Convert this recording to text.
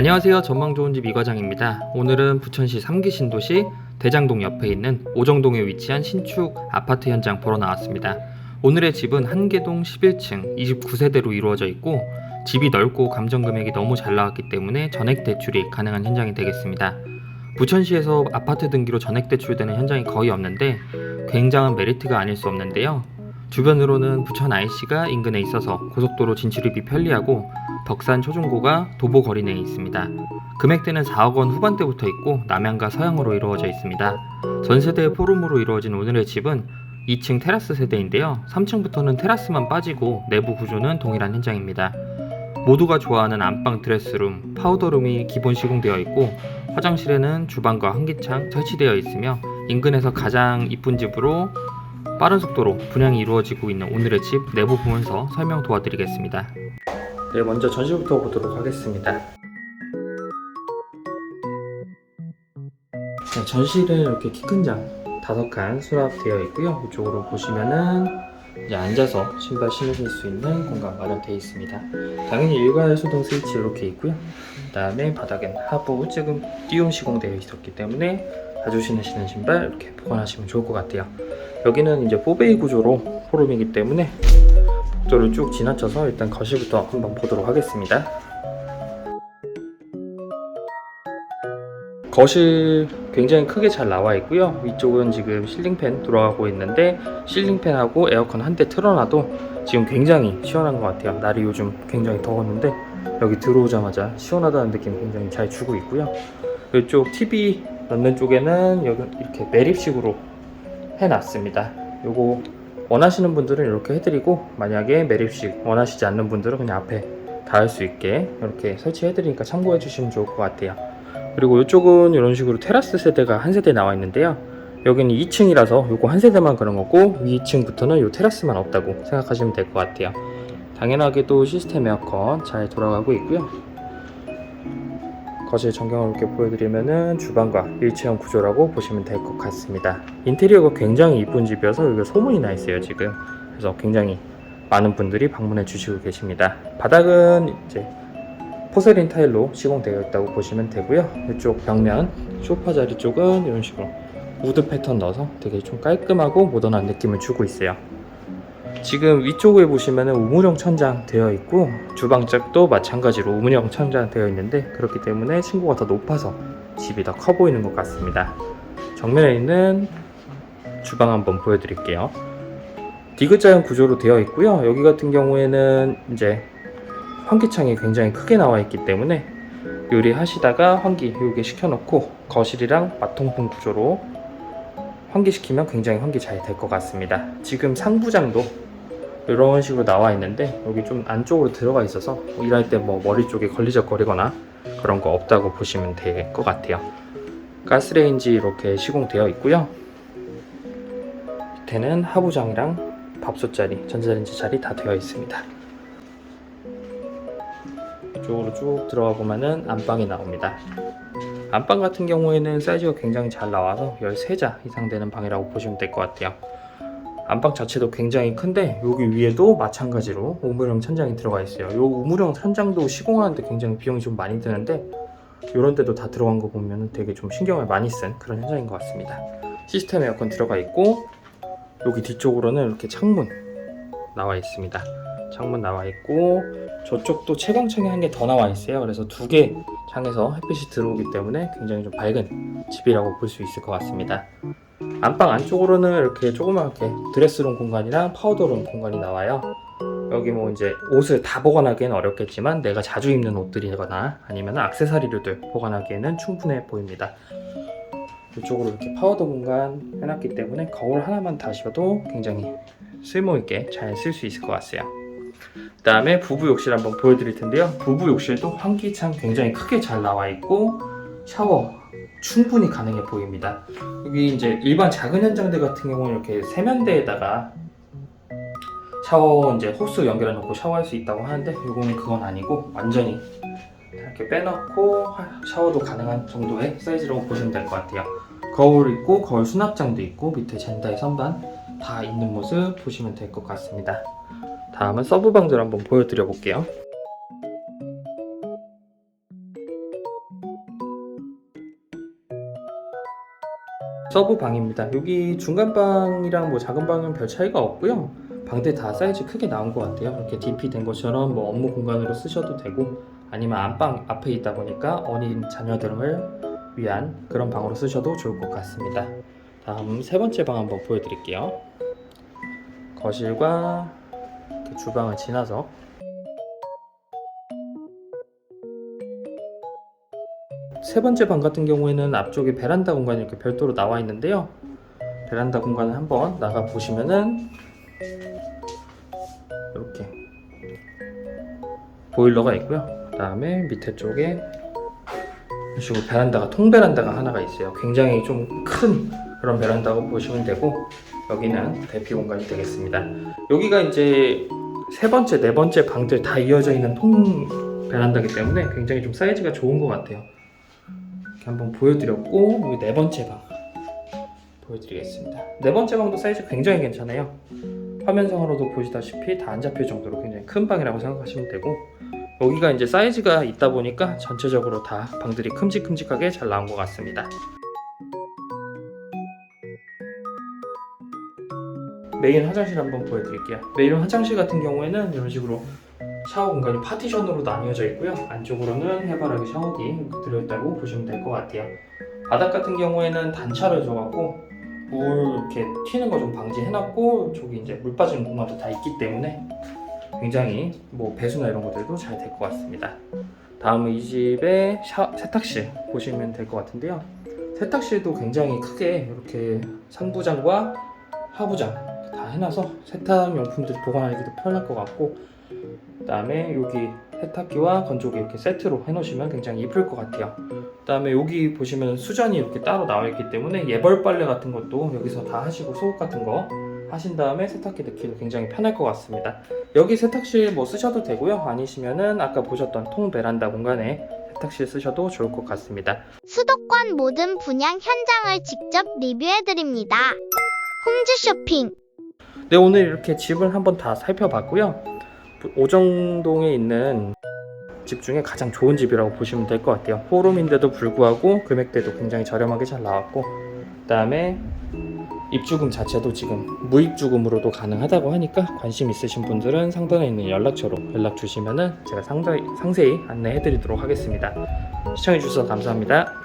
안녕하세요. 전망 좋은 집 이과장입니다. 오늘은 부천시 3기 신도시 대장동 옆에 있는 오정동에 위치한 신축 아파트 현장 보러 나왔습니다. 오늘의 집은 한계동 11층 29세대로 이루어져 있고 집이 넓고 감정 금액이 너무 잘 나왔기 때문에 전액 대출이 가능한 현장이 되겠습니다. 부천시에서 아파트 등기로 전액 대출되는 현장이 거의 없는데 굉장한 메리트가 아닐 수 없는데요. 주변으로는 부천 IC가 인근에 있어서 고속도로 진출입이 편리하고 덕산 초중고가 도보 거리 내에 있습니다. 금액대는 4억 원 후반대부터 있고 남향과 서향으로 이루어져 있습니다. 전 세대의 포룸으로 이루어진 오늘의 집은 2층 테라스 세대인데요. 3층부터는 테라스만 빠지고 내부 구조는 동일한 현장입니다. 모두가 좋아하는 안방 드레스룸, 파우더룸이 기본 시공되어 있고 화장실에는 주방과 환기창 설치되어 있으며 인근에서 가장 이쁜 집으로 빠른 속도로 분양이 이루어지고 있는 오늘의 집 내부 보면서 설명 도와드리겠습니다. 네, 먼저 전시부터 보도록 하겠습니다. 네, 전시는 이렇게 키 큰 장 다섯 칸 수납되어 있고요. 이쪽으로 보시면은 이제 앉아서 신발 신으실 수 있는 공간 마련되어 있습니다. 당연히 일괄 수동 스위치 이렇게 있고요. 그다음에 바닥엔 하부 지금 띄움 시공되어 있었기 때문에 자주 신으시는 신발 이렇게 보관하시면 좋을 것 같아요. 여기는 이제 4베이 구조로 포룸이기 때문에 복도를 쭉 지나쳐서 일단 거실부터 한번 보도록 하겠습니다. 거실 굉장히 크게 잘 나와 있고요. 위쪽은 지금 실링팬 돌아가고 있는데 실링팬하고 에어컨 한 대 틀어놔도 지금 굉장히 시원한 것 같아요. 날이 요즘 굉장히 더웠는데 여기 들어오자마자 시원하다는 느낌 굉장히 잘 주고 있고요. 이쪽 TV 넣는 쪽에는 여기 이렇게 매립식으로 해놨습니다. 요거 원하시는 분들은 이렇게 해드리고 만약에 매립식 원하시지 않는 분들은 그냥 앞에 닿을 수 있게 이렇게 설치해드리니까 참고해 주시면 좋을 것 같아요. 그리고 이쪽은 이런 식으로 테라스 세대가 한 세대 나와 있는데요. 여기는 2층이라서 요거 한 세대만 그런 거고 위 2층부터는 요 테라스만 없다고 생각하시면 될 것 같아요. 당연하게도 시스템 에어컨 잘 돌아가고 있고요. 거실 전경을 이렇게 보여드리면은 주방과 일체형 구조라고 보시면 될 것 같습니다. 인테리어가 굉장히 이쁜 집이어서 여기 소문이 나 있어요 지금. 그래서 굉장히 많은 분들이 방문해 주시고 계십니다. 바닥은 이제 포세린 타일로 시공되어 있다고 보시면 되고요. 이쪽 벽면 소파 자리 쪽은 이런 식으로 우드 패턴 넣어서 되게 좀 깔끔하고 모던한 느낌을 주고 있어요. 지금 위쪽에 보시면은 우물형 천장 되어 있고 주방 쪽도 마찬가지로 우물형 천장 되어 있는데 그렇기 때문에 층고가 더 높아서 집이 더 커 보이는 것 같습니다. 정면에 있는 주방 한번 보여드릴게요. 디귿자형 구조로 되어 있고요. 여기 같은 경우에는 이제 환기창이 굉장히 크게 나와 있기 때문에 요리하시다가 환기 요게 시켜놓고 거실이랑 마통풍 구조로 환기시키면 굉장히 환기 잘 될 것 같습니다. 지금 상부장도 이런 식으로 나와 있는데 여기 좀 안쪽으로 들어가 있어서 뭐 일할 때 뭐 머리 쪽에 걸리적거리거나 그런 거 없다고 보시면 될 것 같아요. 가스레인지 이렇게 시공되어 있고요. 밑에는 하부장이랑 밥솥 자리, 전자레인지 자리 다 되어 있습니다. 이쪽으로 쭉 들어가 보면은 안방이 나옵니다. 안방 같은 경우에는 사이즈가 굉장히 잘 나와서 13자 이상 되는 방이라고 보시면 될 것 같아요. 안방 자체도 굉장히 큰데 여기 위에도 마찬가지로 우물형 천장이 들어가 있어요. 이 우물형 천장도 시공하는데 굉장히 비용이 좀 많이 드는데 이런 데도 다 들어간 거 보면 되게 좀 신경을 많이 쓴 그런 현장인 것 같습니다. 시스템 에어컨 들어가 있고 여기 뒤쪽으로는 이렇게 창문 나와 있습니다. 창문 나와 있고 저쪽도 채광창이 한 개 더 나와 있어요. 그래서 두 개 창에서 햇빛이 들어오기 때문에 굉장히 좀 밝은 집이라고 볼 수 있을 것 같습니다. 안방 안쪽으로는 이렇게 조그맣게 드레스룸 공간이랑 파우더룸 공간이 나와요. 여기 뭐 이제 옷을 다 보관하기에는 어렵겠지만 내가 자주 입는 옷들이거나 아니면 액세서리류들 보관하기에는 충분해 보입니다. 이쪽으로 이렇게 파우더 공간 해놨기 때문에 거울 하나만 다셔도 굉장히 쓸모있게 잘 쓸 수 있을 것 같아요. 그 다음에 부부 욕실 한번 보여드릴 텐데요. 부부 욕실도 환기창 굉장히 크게 잘 나와 있고 샤워 충분히 가능해 보입니다. 여기 이제 일반 작은 현장들 같은 경우는 이렇게 세면대에다가 샤워 이제 호스 연결해 놓고 샤워할 수 있다고 하는데 이거는 그건 아니고 완전히 이렇게 빼놓고 샤워도 가능한 정도의 사이즈라고 보시면 될 것 같아요. 거울 있고 거울 수납장도 있고 밑에 젠다의 선반 다 있는 모습 보시면 될 것 같습니다. 다음은 서브 방조를 한번 보여드려 볼게요. 서브 방입니다. 여기 중간 방이랑 뭐 작은 방은 별 차이가 없고요. 방들 다 사이즈 크게 나온 것 같아요. 이렇게 DP 된 것처럼 뭐 업무 공간으로 쓰셔도 되고 아니면 안방 앞에 있다 보니까 어린 자녀들을 위한 그런 방으로 쓰셔도 좋을 것 같습니다. 다음 세 번째 방 한번 보여드릴게요. 거실과 주방을 지나서 세 번째 방 같은 경우에는 앞쪽에 베란다 공간이 이렇게 별도로 나와 있는데요. 베란다 공간을 한번 나가 보시면은 이렇게 보일러가 있고요. 그다음에 밑에 쪽에 이런 식으로 베란다가 통 베란다가 하나가 있어요. 굉장히 좀 큰 그런 베란다고 보시면 되고 여기는 대피 공간이 되겠습니다. 여기가 이제 세 번째, 네 번째 방들 다 이어져 있는 통 베란다기 때문에 굉장히 좀 사이즈가 좋은 것 같아요. 이렇게 한번 보여드렸고 여기 네 번째 방 보여드리겠습니다. 네 번째 방도 사이즈 굉장히 괜찮아요. 화면상으로도 보시다시피 다 안 잡힐 정도로 굉장히 큰 방이라고 생각하시면 되고 여기가 이제 사이즈가 있다 보니까 전체적으로 다 방들이 큼직큼직하게 잘 나온 것 같습니다. 메인 화장실 한번 보여드릴게요. 메인 화장실 같은 경우에는 이런 식으로 샤워 공간이 파티션으로 나뉘어져 있고요. 안쪽으로는 해바라기 샤워기 들어있다고 보시면 될 것 같아요. 바닥 같은 경우에는 단차를 줘갖고 물 이렇게 튀는 거 좀 방지해놨고 저기 이제 물 빠지는 공간도 다 있기 때문에 굉장히 뭐 배수나 이런 것들도 잘 될 것 같습니다. 다음은 이 집의 샤, 세탁실 보시면 될 것 같은데요. 세탁실도 굉장히 크게 이렇게 상부장과 하부장 다 해놔서 세탁 용품들 보관하기도 편할 것 같고 그 다음에 여기 세탁기와 건조기 이렇게 세트로 해놓으시면 굉장히 이쁠 것 같아요. 그 다음에 여기 보시면 수전이 이렇게 따로 나와 있기 때문에 예벌 빨래 같은 것도 여기서 다 하시고 속옷 같은 거 하신 다음에 세탁기 넣기도 굉장히 편할 것 같습니다. 여기 세탁실 뭐 쓰셔도 되고요. 아니시면은 아까 보셨던 통 베란다 공간에 세탁실 쓰셔도 좋을 것 같습니다. 수도권 모든 분양 현장을 직접 리뷰해드립니다. 홈즈 쇼핑. 네 오늘 이렇게 집을 한번 다 살펴봤고요. 오정동에 있는 집 중에 가장 좋은 집이라고 보시면 될 것 같아요. 포룸인데도 불구하고 금액대도 굉장히 저렴하게 잘 나왔고 그 다음에 입주금 자체도 지금 무입주금으로도 가능하다고 하니까 관심 있으신 분들은 상단에 있는 연락처로 연락 주시면은 제가 상세히 안내해 드리도록 하겠습니다. 시청해 주셔서 감사합니다.